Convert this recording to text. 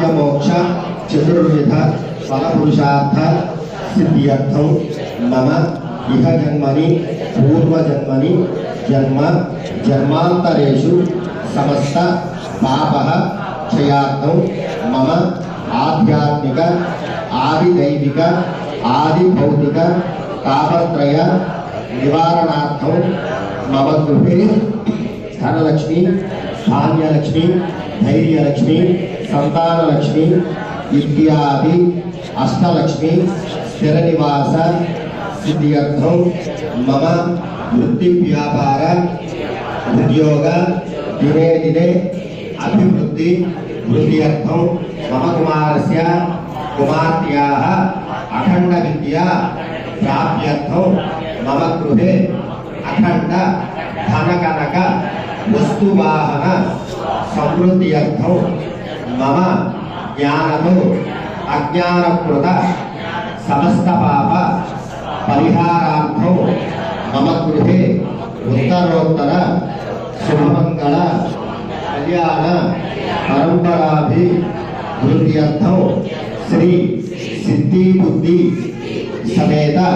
కామ్య మోక్ష చతుర్విధ ఫలపురుషార్థ సిద్ధ్యర్థం మమ ఇహ జన్మని పూర్వజన్మని జన్మ జన్మాంతరేషు సమస్త పాప క్షయార్థం మమ ఆధ్యాత్మిక ఆదిదైవిక ఆది భౌతిక తాపత్రయ నివారణార్థం మమ గృహే ధనలక్ష్మి ధాన్యలక్ష్మి ధైర్యలక్ష్మి సంతానలక్ష్మి ఇత్యాది అష్టలక్ష్మి స్థిర నివాస సిద్ధ్యర్థం మమ వృత్తి వ్యాపార ఉద్యోగ దినే దినే అభివృద్ధి వృద్ధ్యర్థం మమ కుమారస్య కుమార్తెయాः అఖండ విద్య ప్రాప్త్యర్థం మమ గృహే అఖండ ధనకనక వస్తువాహన. సమృద్ధ్యర్థం మమ జ్ఞానము అజ్ఞానకృత సమస్త పాప పరిహారార్థం మమ గృహే ఉత్తరోత్తర శుభమంగళ కళ్యాణ పరంపరాభి వృద్ధ్యర్థం శ్రీ సిద్ధి బుద్ధి సమేత